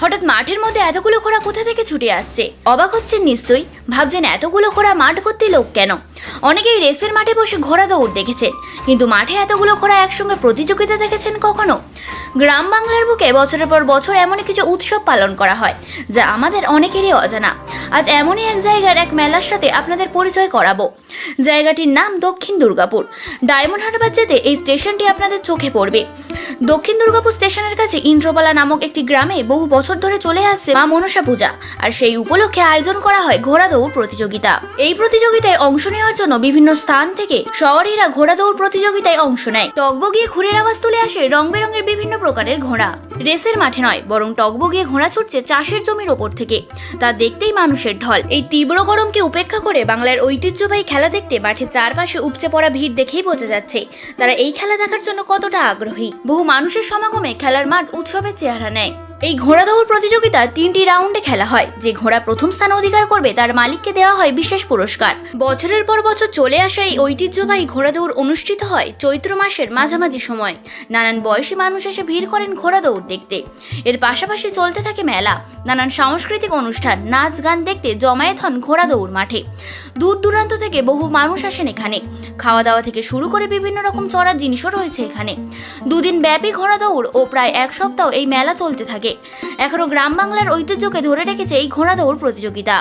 হঠাৎ মাঠের মধ্যে এতগুলো ঘোড়া কোথা থেকে ছুটে আসছে? অবাক হচ্ছেন নিশ্চয়ই। ভাবছেন এতগুলো ঘোড়া মাঠ ভর্তি লোক কেন? অনেকেই রেসের মাঠে বসে ঘোড়া দৌড় দেখেছেন। কিন্তু মাঠে এতগুলো ঘোড়া একসঙ্গে প্রতিযোগিতা দেখেছেন কখনো? গ্রাম বাংলার বুকে বছরের পর বছর এমন কিছু উৎসব পালন করা হয়, যা আমাদের অনেকেরই অজানা। আজ এমনই এক জায়গার এক মেলার সাথে আপনাদের পরিচয় করাবো। জায়গাটির নাম দক্ষিণ দুর্গাপুর। ডায়মন্ড হারবার যেতে এই স্টেশনটি আপনাদের চোখে পড়বে। দক্ষিণ দুর্গাপুর স্টেশনের কাছে ইন্দ্রপালা নামক একটি গ্রামে বহু বছর ধরে চলে আসছে মা মনসা পূজা, আর সেই উপলক্ষে আয়োজন করা হয় ঘোড়া দৌড় প্রতিযোগিতা। এই প্রতিযোগিতায় অংশ নেওয়ার জন্য বিভিন্ন স্থান থেকে শহরেরা ঘোড়া দৌড় প্রতিযোগিতায় অংশ নেয়। টকবগিয়ে ঘুরের আওয়াজ তুলে আসে রং বেরঙের বিভিন্ন প্রকারের ঘোড়া। রেসের মাঠে নয়, বরং টকবগিয়ে ঘোড়া ছুটছে চাষের জমির ওপর থেকে। তা দেখতেই মানুষের ঢল। এই তীব্র গরমকে উপেক্ষা করে বাংলার ঐতিহ্যবাহী খেলা দেখতে মাঠের চারপাশে উপচে পড়া ভিড় দেখেই বোঝা যাচ্ছে তারা এই খেলা দেখার জন্য কতটা আগ্রহী। বহু মানুষের সমাগমে খেলার মাঠ উৎসবের চেহারা নেয়। এই ঘোড়া দৌড় প্রতিযোগিতা তিনটি রাউন্ডে খেলা হয়, যে ঘোড়া প্রথম স্থান অধিকার করবে তার মালিককে দেওয়া হয় বিশেষ পুরস্কার। বছরের পর বছর চলে আসা এই ঐতিহ্যবাহী ঘোড়া দৌড় অনুষ্ঠিত হয় চৈত্র মাসের মাঝামাঝি সময়। নানান বয়সী মানুষ এসে ভিড় করেন ঘোড়া দৌড় দেখতে। এর পাশাপাশি চলতে থাকে মেলা। নানান সাংস্কৃতিক অনুষ্ঠান, নাচ গান দেখতে জমায়েত হন ঘোড়া দৌড় মাঠে। দূর দূরান্ত থেকে বহু মানুষ আসেন এখানে। খাওয়া দাওয়া থেকে শুরু করে বিভিন্ন রকম চড়ার জিনিসও রয়েছে এখানে। দুদিন ব্যাপী ঘোড়া দৌড় ও প্রায় এক সপ্তাহ এই মেলা চলতে থাকে। এখনও গ্রাম বাংলার ঐতিহ্যকে ধরে রেখেছে এই ঘোড়া দৌড় প্রতিযোগিতা।